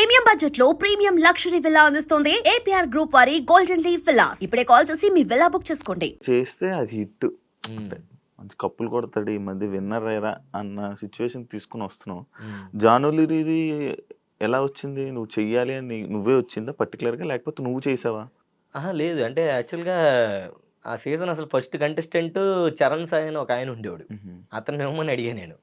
Premium బడ్జెట్లో premium luxury villa అందిస్తుంది APR group వారి గోల్డెన్ లీవ్ విల్లాస్ ఇప్పుడే కాల్ చేసి మీ విల్లా బుక్ చేసుకోండి. చేస్తే అది హిట్. మంచి కప్పులు కొడతాడు ఈ మధ్య విన్నర్ అయ్యారా అన్న సిచ్యువేషన్ తీసుకుని వస్తున్నావు జానులిరిది ఎలా వచ్చింది? నువ్వు చెయ్యాలి అని నువ్వే వచ్చిందా? particular గా లేకపోతే నువ్వు చేసావా? ఆహా లేదు. అంటే యాక్చువల్గా ఆ సీజన్ అసలు ఫస్ట్ కంటెస్టెంట్ చరణ్ సాయి అని ఒక ఆయన ఉండేవాడు. అతను ఏమని అడిగా నేను.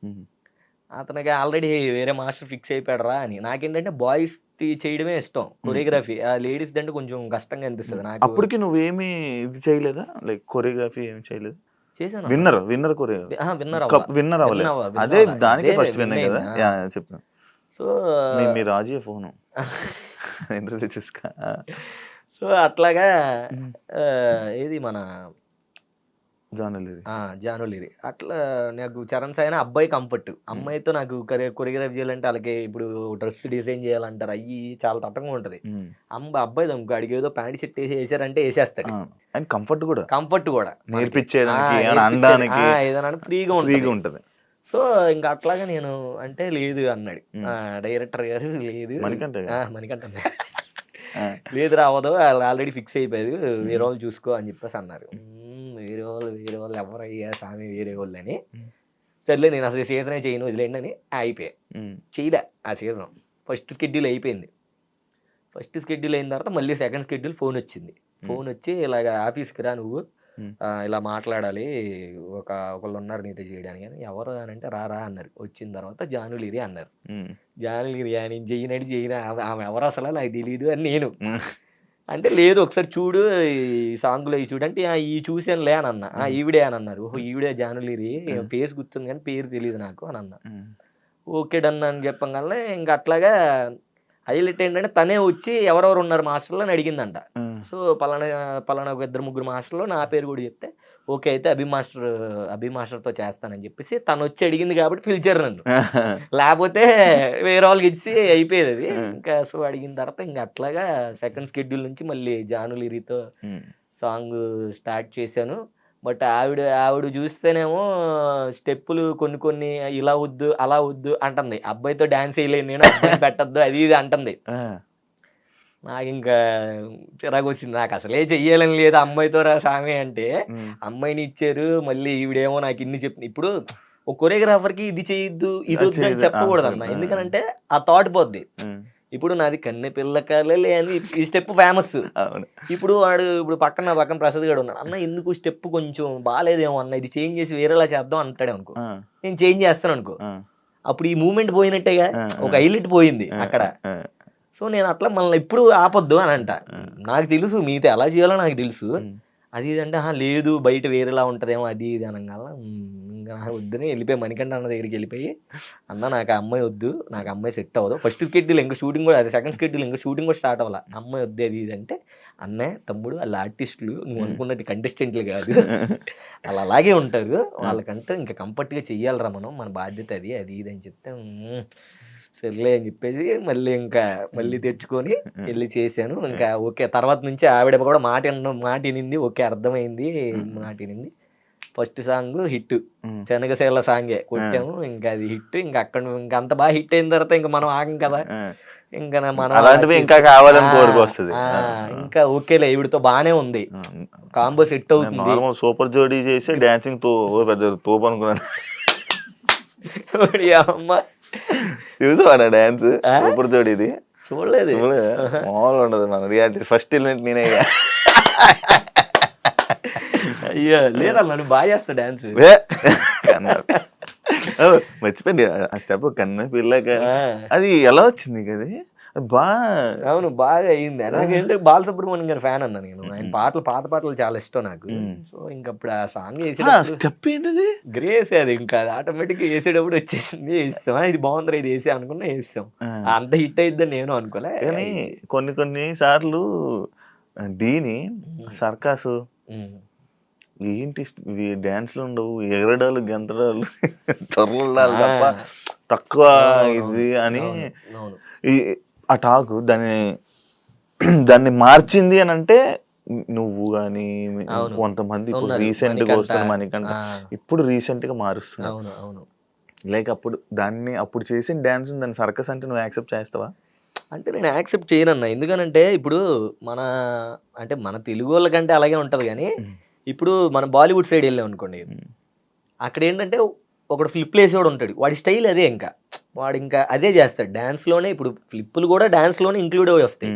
అతనికి ఆల్రెడీ వేరే మాస్టర్ ఫిక్స్ అయిపోయాడరా అని. నాకేంటంటే బాయ్స్ చేయడమే ఇష్టం. కొరియోగ్రఫీ. ఆ లేడీస్ అంటే కొంచెం కష్టంగా అనిపిస్తుంది నాకు. అప్పటికి నువ్వేమి ఇది చేయలేదా? లైక్ కొరియోగ్రఫీ ఏమి చేయలేదు? చేశాను. Winner winner choreography. Winner winner అవ్వలేదు. అదే. దానికి ఫస్ట్ win విన్ కదా. అయింది. యా ఆ. చెప్పు. సో మీ రాజీ ఫోను. ఇంటర్వ్యూ చూసుకో. సో అట్లాగా ఏది మన ఆ, జానులిరి. అట్లా నాకు చరణ్ సాయి అనే అబ్బాయి కంఫర్ట్. అమ్మాయితో నాకు కొరియోగ్రఫీ చేయాలంటే వాళ్ళకి ఇప్పుడు డ్రెస్ డిజైన్ చేయాలంటారు అయ్యి చాలా తట్టంగా ఉంటది. అమ్మ అబ్బాయి దమ్ముకు అడిగి ఏదో ప్యాంట్ షర్ట్ వేసి వేసారంటే వేసేస్తాడు. అండ్ కంఫర్ట్ కూడా. కంఫర్ట్ కూడా. మనకి. నేర్పించేయడానికి ఆ, ఏమైనా నేర్పించేది. అనడానికి ఆ, ఏదైనా ఫ్రీగా ఫ్రీగా ఉంటుంది. సో ఇంకా అట్లాగా నేను అంటే లేదు అన్నాడు. డైరెక్టర్ గారు లేదు. అన్నాడు. ఆ. లేదు రావదు ఆల్రెడీ ఫిక్స్ అయిపోయారు. వేరే వాళ్ళు చూసుకో అని చెప్పేసి అన్నారు. వేరే వాళ్ళు వేరే వాళ్ళు ఎవరయ్యా స్వామి వేరే వాళ్ళు అని. సర్లే నేను అసలు సీజనే చేయను వదిలేండి అని అయిపోయా ఉమ్. చేయలే ఆ సీజన్ ఫస్ట్ స్కెడ్యూల్ అయిపోయింది. ఫస్ట్ స్కెడ్యూల్ అయిన తర్వాత మళ్ళీ సెకండ్ స్కెడ్యూల్ ఫోన్ వచ్చింది. ఫోన్ వచ్చి ఇలాగ ఆఫీస్కి రా నువ్వు. ఇలా మాట్లాడాలి. ఒక ఒకళ్ళు ఉన్నారు నీతో చేయడానికి అని. ఎవరు అని అంటే రా రా అన్నారు. వచ్చిన తర్వాత జానులిరి అన్నారు. జానులిరి నేను చేయనని చేయను ఆమె ఎవరు అసలు? నాకు తెలియదు అని నేను. అంటే లేదు ఒకసారి చూడు ఈ సాంగ్లో ఈ చూడు. అంటే "ఆ, ఈ చూసానులే అని అన్న. "ఆ, ఈవిడే అని అన్నారు. ఓహో ఈవిడే జానులిరి ఫేస్ గుర్తుంది కానీ పేరు తెలియదు నాకు అని అన్న. ఓకే డన్ అని చెప్పగానే ఇంకా అట్లాగా హైలైట్ ఏంటంటే తనే వచ్చి ఎవరెవరు ఉన్నారు మాస్టర్లో అని అడిగిందంట. సో పలానా పలానా ఒక ఇద్దరు ముగ్గురు మాస్టర్లో నా పేరు కూడా చెప్తే ఓకే అయితే అభి మాస్టర్ అభి మాస్టర్తో చేస్తానని చెప్పేసి తను వచ్చి అడిగింది కాబట్టి పిలిచారు నన్ను. లేకపోతే వేరే వాళ్ళకి ఇచ్చి అయిపోయేది అది. ఇంకా సో అడిగిన తర్వాత ఇంకా అట్లాగా సెకండ్ స్కెడ్యూల్ నుంచి మళ్ళీ జానులిరితో ఉమ్. సాంగ్ స్టార్ట్ చేశాను. బట్ ఆవిడ ఆవిడ చూస్తేనేమో స్టెప్పులు కొన్ని కొన్ని ఇలా వద్దు అలా వద్దు అంటుంది. అబ్బాయితో డాన్స్ వేయలేను నేను పెట్టద్దు అది ఇది అంటుంది. నాకు ఇంకా చిరాకు వచ్చింది నాకు అసలే చెయ్యాలని లేదు అమ్మాయితో రా సామి అంటే. అమ్మాయిని ఇచ్చారు మళ్ళీ ఈవిడేమో నాకు ఇన్ని చెప్తుంది ఇప్పుడు ఒక కొరియోగ్రాఫర్కి ఇది చేయొద్దు ఇది వద్దు అని. చెప్పకూడదు అన్న ఆ, ఎందుకంటే ఆ థాట్ పోద్ది. ఇప్పుడు నాది కన్నె పిల్ల కలలే అని ఈ స్టెప్ ఫేమస్ ఇప్పుడు వాడు ఇప్పుడు పక్కన పక్కన ప్రసాద్ గారు ఉన్నాడు అన్న ఎందుకు స్టెప్ కొంచెం బాగాలేదేమో అన్న ఇది చేంజ్ చేసి వేరేలా చేద్దాం అంటాడు అనుకో. నేను చేంజ్ చేస్తాను అనుకో. అప్పుడు ఈ మూమెంట్ పోయినట్టేగా ఒక హైలైట్ పోయింది. అక్కడ. సో నేను అట్లా మళ్ళీ ఇప్పుడు ఆపొద్దు అని అంట. నాకు తెలుసు మీతో ఎలా చేయాలో నాకు తెలుసు. అది ఇది అంటే "ఆహా, లేదు బయట వేరేలా ఉంటదేమో అది ఇది అనగాల ఇంకా వద్దని వెళ్ళిపోయి మణికంఠ అన్న దగ్గరికి వెళ్ళిపోయి అన్న నాకు అమ్మాయి వద్దు నాకు అమ్మాయి సెట్ అవ్వదు. ఫస్ట్ స్కెడ్యూల్ ఇంకా షూటింగ్ కూడా అది సెకండ్ స్కెడ్యూల్ ఇంకా షూటింగ్ కూడా స్టార్ట్ అవ్వాలి. అమ్మాయి వద్దు అది ఇది అంటే అన్నయ్య తమ్ముడు వాళ్ళ ఆర్టిస్టులు నువ్వు అనుకున్నట్టు కంటెస్టెంట్లు కాదు. వాళ్ళు అలాగే ఉంటారు. వాళ్ళకంటే ఇంకా కంఫర్ట్గా చెయ్యాలిరా మనం మన బాధ్యత అది అది ఇది అని చెప్తే "మ్మ్, సర్లే అని చెప్పేసి మళ్ళీ ఇంకా మళ్ళీ తెచ్చుకొని వెళ్ళి చేశాను. ఇంకా ఓకే తర్వాత నుంచి ఆవిడ కూడా మాట మాట వినింది. ఓకే అర్థమైంది. మాట వినింది. First song hit. శనగశేల సాంగే కొట్టాము. ఇంకా అది హిట్. ఇంకా అక్కడ ఇంకా అంత బాగా హిట్ అయిన తర్వాత ఇంకా మనం ఆగం కదా. ఇంకా మనం అలాంటివి అలా ఇంకా కావాలని ఆ, కోరిక వస్తుంది ఆ, ఇంకా ఓకేలే ఈవిడతో బానే ఉంది. కాంబో సెట్ అవుతుంది. సూపర్ జోడీ చేసి డాన్సింగ్తో పెద్ద తోపు అనుకున్నాను. అమ్మ. చూసావా డాన్స్ ఆ? సూపర్ జోడీది చూడలేదు. చూడలేదా? మామూలుగా ఉండదు మన రియాలిటీ ఫస్ట్ ఎలిమెంట్ నేనే. అయ్యో లేదా నన్ను బాగా చేస్తా డాన్స్ మర్చిపోయింది ఆ స్టెప్ కన్న పిల్లక అది ఎలా వచ్చింది అది? బా అవును బాగా అయింది. నాకేంటే బాలసుబ్రహ్మణ్యం గారి ఫ్యాన్ అన్నా నేను. ఆయన పాటలు పాత పాటలు చాలా ఇష్టం నాకు. సో ఇంకా అప్పుడు ఆ సాంగ్ వేసేటప్పుడు స్టెప్ ఏంటిది? గ్రేస్ అది ఇంకా ఆటోమేటిక్ వేసేటప్పుడు వచ్చేసింది. వేస్తాం ఇది బాగుంది ఇది వేసే అనుకున్నా వేస్తాం. అంత హిట్ అయిద్దని నేను అనుకోలే. కానీ కొన్ని కొన్ని సార్లు దీని సర్కాసు. ఏంటి డాన్స్లు ఉండవు ఎగరడాలు గెంతడాలు తొర్రడాలు తప్ప. తక్కువ ఇది అని ఆ టాక్ దాన్ని దాన్ని మార్చింది అని అంటే నువ్వు కానీ. కొంతమంది ఇప్పుడు. రీసెంట్గా. వస్తున్న మనకంట ఇప్పుడు రీసెంట్గా అవును లైక్ అప్పుడు దాన్ని అప్పుడు చేసిన డాన్స్ దాన్ని సర్కస్ అంటే నువ్వు యాక్సెప్ట్ చేస్తావా అంటే నేను యాక్సెప్ట్ చేయనన్నా ఎందుకనంటే ఇప్పుడు మన అంటే మన తెలుగు వాళ్ళకంటే అలాగే ఉంటది కానీ. ఇప్పుడు మన బాలీవుడ్ సైడ్ వెళ్ళాం అనుకోండి. అక్కడ ఏంటంటే ఒకడు ఫ్లిప్ వేసేవాడు ఉంటాడు. వాడి స్టైల్ అదే ఇంకా. వాడు ఇంకా అదే చేస్తాడు. Dance లోనే ఇప్పుడు ఫ్లిప్పులు కూడా dance లోనే ఇంక్లూడ్ అయి వస్తాయి.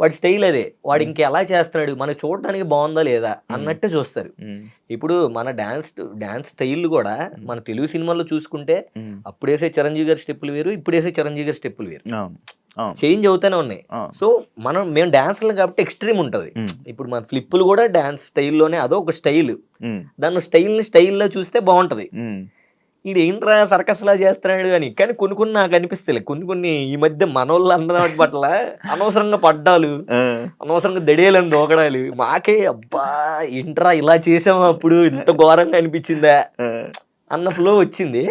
వాడి స్టైల్ అదే. వాడు ఇంకా ఎలా చేస్తున్నాడు? మనకి చూడడానికి బాగుందా లేదా అన్నట్టే చూస్తారు. ఇప్పుడు మన డాన్స్ డాన్స్ స్టైల్ కూడా మన తెలుగు సినిమాల్లో చూసుకుంటే ఉమ్. అప్పుడు వేసే చిరంజీవి గారి స్టెప్పులు వేరు ఇప్పుడు వేసే చిరంజీవి గారి స్టెప్పులు వేరు. చేంజ్ అవుతానే ఉన్నాయి. సో మనం మేము డాన్స్లు కాబట్టి ఎక్స్ట్రీమ్ ఉంటుంది. ఇప్పుడు మన ఫ్లిప్పులు కూడా డాన్స్ స్టైల్లోనే అదో ఒక స్టైల్ దాన్ని స్టైల్ని స్టైల్లో చూస్తే బాగుంటది. ఈడు ఏంట్రా సర్కస్ లా చేస్తున్నాడు అని. కానీ కొన్ని కొన్ని నాకు అనిపిస్తాయి. కొన్ని కొన్ని ఈ మధ్య మనోళ్ళు అందరం పట్ల అనవసరంగా పడ్డాలు అనవసరంగా దడేలని దూకడాలు. మాకే అబ్బా ఏంట్రా ఇలా చేసాము అప్పుడు? ఇంత ఘోరంగా అనిపించిందా? అన్న ఫ్లో వచ్చింది.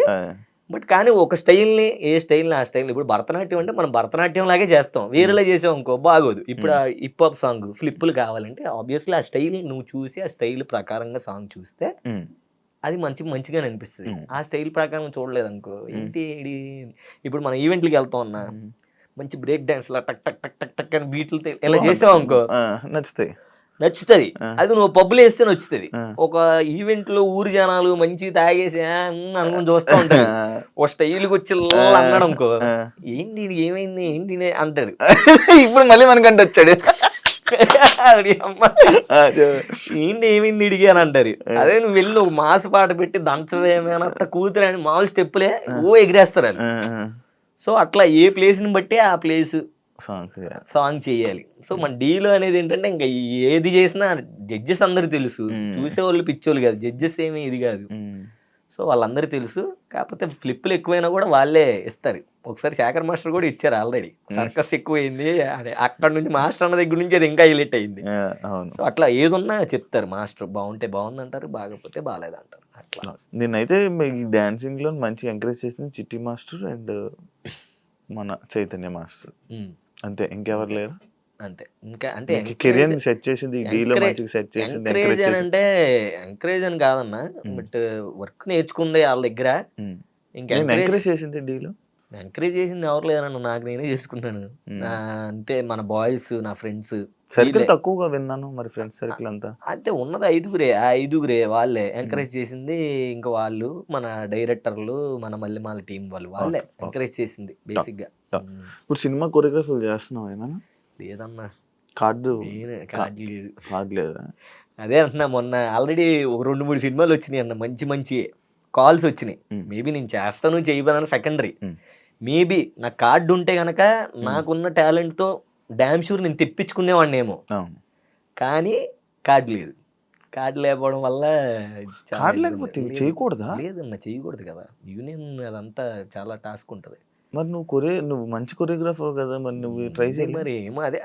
బట్ కానీ ఒక స్టైల్ని ఏ స్టైల్ని ఆ స్టైల్ ఇప్పుడు భరతనాట్యం అంటే మనం భరతనాట్యం లాగే చేస్తాం. వేరేలా చేసాం అనుకో బాగోదు. ఇప్పుడు ఆ హిప్ హాప్ సాంగ్ ఫ్లిప్పులు కావాలంటే ఆబ్వియస్లీ ఆ స్టైల్ నువ్వు చూసి ఆ స్టైల్ ప్రకారంగా సాంగ్ చూస్తే అది మంచి మంచిగానే అనిపిస్తుంది. ఆ స్టైల్ ప్రకారం చూడలేదు అనుకో. ఏంటి ఇప్పుడు మన ఈవెంట్లకి వెళ్తాం ఉమ్. మంచి బ్రేక్ డాన్స్ లా టక్ టక్ టక్ టక్ టక్ అని బీట్లు ఇలా చేసావు అనుకో. నచ్చుతాయి. నచ్చుతుంది. అది నువ్వు పబ్బులు వేస్తే నచ్చుతుంది. ఒక ఈవెంట్లో ఊరు జనాలు మంచి తాగేసి అనుకుని చూస్తూ ఉంటారు. ఓ స్టైల్కి వచ్చి అన్నాడు అనుకో. ఏంటి ఏమైంది? ఏంటి అంటాడు. ఇప్పుడు మళ్ళీ మనకంటే వచ్చాడు ఆవిడ అమ్మ, ఏంటి ఏమైంది ఇడిగి అని అంటారు. అదే. నువ్వు వెళ్ళి ఒక మాస్ పాట పెట్టి దంచవేమైనా కూతురు అని మామూలు స్టెప్పులే ఓ ఎగిరేస్తారు. సో అట్లా ఏ ప్లేస్ని బట్టి ఆ ప్లేస్ సాంగ్ చేయాలి. సాంగ్ చేయాలి. సో మన డీలో అనేది ఏంటంటే ఇంకా ఏది చేసినా జడ్జెస్ అందరు తెలుసు. చూసేవాళ్ళు పిచ్చోళ్ళు కాదు. జడ్జెస్ ఏమీ ఇది కాదు. సో వాళ్ళందరూ తెలుసు. కాకపోతే ఫ్లిప్లు ఎక్కువైనా కూడా వాళ్ళే ఇస్తారు. ఒకసారి శేఖర్ మాస్టర్ కూడా ఇచ్చారు ఆల్రెడీ. సర్కస్ ఎక్కువైంది అదే అక్కడ నుంచి మాస్టర్ అన్న దగ్గర నుంచి అది ఇంకా హైలైట్ అయింది. సో అట్లా ఏదున్నా చెప్తారు మాస్టర్ బాగుంటే బాగుందంటారు బాగపోతే బాగాలేదంటారు. అట్లా. నేనైతే డాన్సింగ్లో మంచి ఎంకరేజ్ చేసింది చిట్టి మాస్టర్ అండ్ మన చైతన్య మాస్టర్. అంతే ఇంకెవరు లేరు? అంతే. ఇంకా అంటే కెరియర్ సెట్ చేసింది సెట్ చేసింది ఎంకరేజ్ అని అంటే ఎంకరేజ్ అని కాదన్న బట్ వర్క్ నేర్చుకుంది వాళ్ళ దగ్గర. ఇంకా ఎంకరేజ్ చేసింది డీలో ఎంకరేజ్ చేసింది ఎవరు లేదన్న నాకు నేనే చేసుకున్నాను. అంతే మన బాయ్స్ నా ఫ్రెండ్స్ సర్కిల్ తక్కువగా విన్నాను మరి ఫ్రెండ్స్ సర్కిల్ అంతా. అంతే ఉన్నది ఐదుగురే ఆ ఐదుగురే వాళ్ళే. ఎంకరేజ్ చేసింది ఇంకా వాళ్ళు మన డైరెక్టర్లు మన మల్లెమాల టీం వాళ్ళు వాళ్ళే. ఎంకరేజ్ చేసింది బేసిక్గా ఇప్పుడు సినిమా కొరియోగ్రఫీలు చేస్తున్నావు ఏమైనా లేదన్నా. కార్డు. నేనే కార్డు లేదు. కార్డు లేదా? అదే అంటున్నా మొన్న ఆల్రెడీ ఒక రెండు మూడు సినిమాలు వచ్చినాయి అన్న మంచి మంచి కాల్స్ వచ్చినాయి. మేబీ నేను చేస్తాను చేయబోదని సెకండరీ. మేబీ నా కార్డు ఉంటే గనక నాకున్న talent తో డ్యామ్ షూర్ నేను తెప్పించుకునేవాడిని ఏమో కానీ కార్డు లేదు. కార్డు లేకపోవడం వల్ల కార్డు. లేకపోతే. చేయకూడదా? లేదన్న చేయకూడదు కదా. యూనియన్ అదంతా చాలా టాస్క్ ఉంటుంది మరి నువ్వు కొరియో నువ్వు మంచి కొరియోగ్రాఫర్ కదా మరి నువ్వు ట్రై చేయాలి. మరి ఏమో అదే.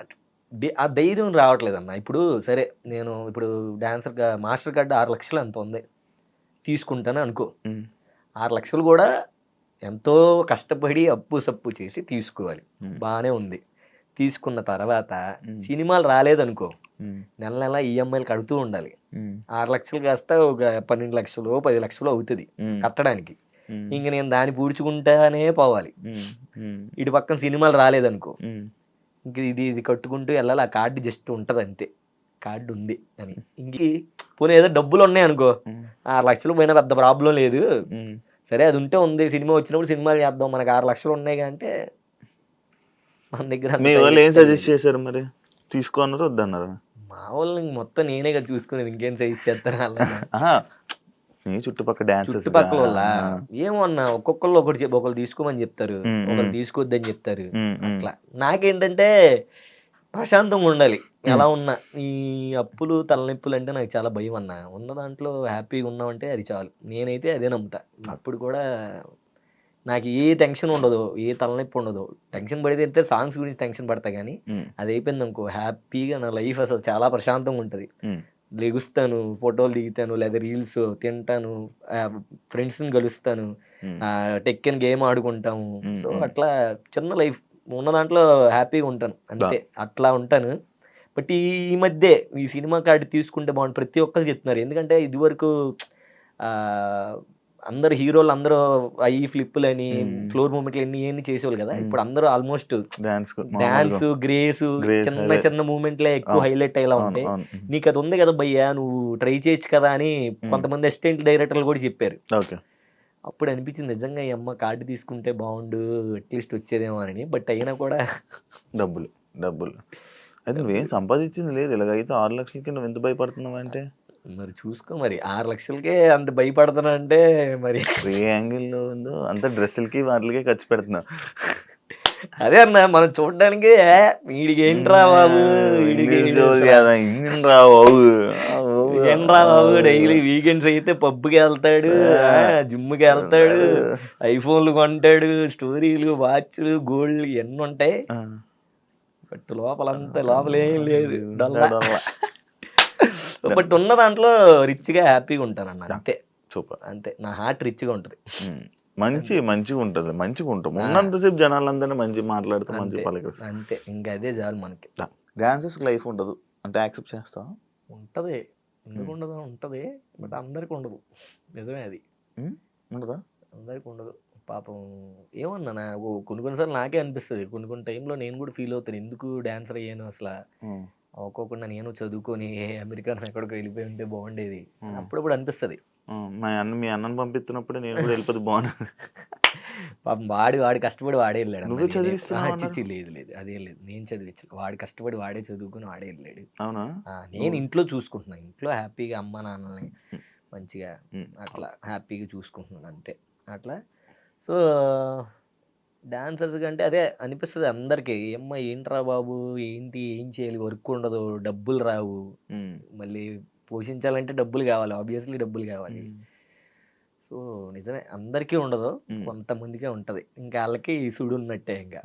ఆ ధైర్యం రావట్లేదు అన్న ఇప్పుడు సరే నేను ఇప్పుడు డాన్సర్ మాస్టర్ కార్డు ఆరు లక్షలు ఎంత ఉంది తీసుకుంటాను అనుకో. ఆరు లక్షలు కూడా ఎంతో కష్టపడి అప్పు సప్పు చేసి తీసుకోవాలి. బాగానే ఉంది. తీసుకున్న తర్వాత. సినిమాలు రాలేదనుకో నెల నెల ఈఎంఐలు కడుతూ ఉండాలి. ఆరు లక్షలు కాస్త ఒక పన్నెండు లక్షలు పది లక్షలు అవుతుంది కట్టడానికి. ఇంక నేను దాన్ని పూడ్చుకుంటానే పోవాలి. ఇటు పక్కన సినిమాలు రాలేదనుకో ఇంక ఇది ఇది కట్టుకుంటూ వెళ్ళాలి. ఆ కార్డు జస్ట్ ఉంటుంది అంతే కార్డు ఉంది అని. ఇంక పోనీ ఏదో డబ్బులు ఉన్నాయి అనుకో ఆరు లక్షలు పోయినా పెద్ద ప్రాబ్లం లేదు. సరే అది ఉంటే ఉంది. సినిమా వచ్చినప్పుడు సినిమాలు చేద్దాం. మనకు ఆరు లక్షలు ఉన్నాయి అంటే మన దగ్గర మీ వాళ్ళు ఏం. సజెస్ట్ చేశారు మరి? తీసుకో అన్నారు వద్దన్నారు? మా వాళ్ళు మొత్తం నేనే కదా చూసుకునేది. ఇంకేం సజెస్ట్ చేస్తారు నీ చుట్టుపక్కల డాన్సెస్ చుట్టుపక్కల వాళ్ళ? ఏమో అన్న ఒక్కొక్కళ్ళు ఒకటి చెప్పి ఒకళ్ళు తీసుకోమని చెప్తారు. ఒకళ్ళు. తీసుకోవద్దని చెప్తారు. అట్లా. నాకేంటంటే ప్రశాంతంగా అప్పుడు ఎలా ఉన్నా ఈ అప్పులు తలనొప్పులు అంటే నాకు చాలా భయం అన్న. ఉన్న దాంట్లో హ్యాపీగా ఉన్నామంటే అది చాలు. నేనైతే అదే నమ్ముతా. అప్పుడు కూడా నాకు ఏ టెన్షన్ ఉండదు ఏ తలనొప్పి ఉండదు. టెన్షన్ పడితే సాంగ్స్ గురించి టెన్షన్ పడతా కానీ అది అయిపోయింది అనుకో హ్యాపీగా నా లైఫ్ అసలు చాలా ప్రశాంతంగా ఉంటుంది. లెగుస్తాను ఫోటోలు దిగుతాను లేదా రీల్స్ తింటాను ఫ్రెండ్స్ని కలుస్తాను టెక్కన్ గేమ్ ఆడుకుంటాము. సో. అట్లా చిన్న లైఫ్. ఉన్న దాంట్లో హ్యాపీగా ఉంటాను అంతే. అట్లా ఉంటాను. బట్ ఈ మధ్య ఈ సినిమా కార్డు తీసుకుంటే బాగుంటుంది ప్రతి ఒక్కరు చెప్తున్నారు. ఎందుకంటే ఇదివరకు అందరు హీరోలు అందరూ ఈ ఫ్లిప్పులు అని. ఫ్లోర్ మూమెంట్లు ఎన్ని ఎన్ని చేసేవాళ్ళు కదా. ఇప్పుడు అందరూ ఆల్మోస్ట్ డాన్స్ డాన్స్ గ్రేస్ చిన్న. చిన్న మూమెంట్లే ఎక్కువ. హైలైట్ అయ్యేలా ఉంటాయి నీకు అది ఉంది కదా భయ్యా నువ్వు ట్రై చేయొచ్చు కదా అని కొంతమంది అసిస్టెంట్ డైరెక్టర్లు కూడా చెప్పారు. అప్పుడు అనిపించింది నిజంగా ఈ అమ్మ కార్డు తీసుకుంటే బాగుండు అట్లీస్ట్ వచ్చేదేమో అని. బట్ అయినా కూడా డబ్బులు డబ్బులు. అయితే నువ్వేం సంపాదించింది లేదు. ఇలాగైతే ఆరు లక్షలకి నువ్వు ఎంత భయపడుతున్నావు అంటే? మరి చూసుకో మరి. ఆరు లక్షలకే అంత భయపడుతున్నా అంటే మరి ఏ యాంగిల్లో ఉందో? అంత డ్రెస్సులకి వాటికి ఖర్చు పెడుతున్నావు. అదే అన్న మనం చూడడానికి "ఏ, వీడికి ఏంట్రా బాబు? వీడికి ఇంగ్లీష్ రోజు కదా, ఇంగ్లీష్ రా బాబు. ఏంట్రా బాబు? డైలీ వీకెండ్స్ అయితే పబ్కి వెళ్తాడు జిమ్కి వెళ్తాడు ఐఫోన్లు కొంటాడు స్టోరీలు వాచ్లు గోల్డ్ ఇవన్నీ ఉంటాయి. బట్ లోపలంతా లోపల లేదు. బట్ ఉన్న దాంట్లో రిచ్గా హ్యాపీగా ఉంటాను అన్న అంతే. సూపర్. అంతే. నా హార్ట్ రిచ్గా ఉంటది. మంచి మంచిగా ఉంటది మంచిగా ఉంటాం. ఉన్నంతసేపు జనాలందరినీ మంచి మాట్లాడుతూ మంచి పలకరిస్తాం. అంతే. ఇంకా అదే చాలు మనకి. డాన్సెస్ లైఫ్ ఉండదు. అంటే యాక్సెప్ట్ చేస్తావా? ఉంటది. ఎందుకు ఉండదు? ఉంటది. బట్ అందరికి ఉండదు. నిజమే అది? ఉండదా? అందరికి ఉండదు. పాపం ఏమన్నా కొన్ని కొన్నిసార్లు నాకే అనిపిస్తుంది. కొన్ని కొన్ని టైంలో నేను కూడా ఫీల్ అవుతాను. ఎందుకు డాన్సర్ అయ్యాను అసలు. అవ్వకోకుండా నేను చదువుకొని ఏ అమెరికా ఎక్కడికి వెళ్ళిపోయి ఉంటే బాగుండేది. ఉమ్. అప్పుడప్పుడు అనిపిస్తుంది. మా అన్న మీ అన్నని పంపిస్తున్నప్పుడు నేను కూడా వెళ్ళిపోతే బాగున్నా పాపం వాడి వాడి కష్టపడి వాడే వెళ్ళాడు. నువ్వే లేదు లేదు. అదే లేదు. నేను చదివించలేదు వాడి కష్టపడి వాడే చదువుకుని వాడే వెళ్ళాడు. అవునా? నేను ఇంట్లో చూసుకుంటున్నాను ఇంట్లో హ్యాపీగా అమ్మ నాన్నల్ని మంచిగా. అట్లా హ్యాపీగా చూసుకుంటున్నాను అంతే. అట్లా సో డాన్సర్స్ కంటే అదే అనిపిస్తుంది అందరికీ. ఏమ్మా ఏంట్రా బాబు? ఏంటి? ఏం చేయాలి? వర్క్ ఉండదు. డబ్బులు రావు. మళ్ళీ పోషించాలంటే డబ్బులు కావాలి. ఆబ్వియస్లీ డబ్బులు కావాలి. సో నిజమే. అందరికీ ఉండదు. కొంతమందికే ఉంటది. ఇంకా వాళ్ళకి సుడు ఉన్నట్టే ఇంకా.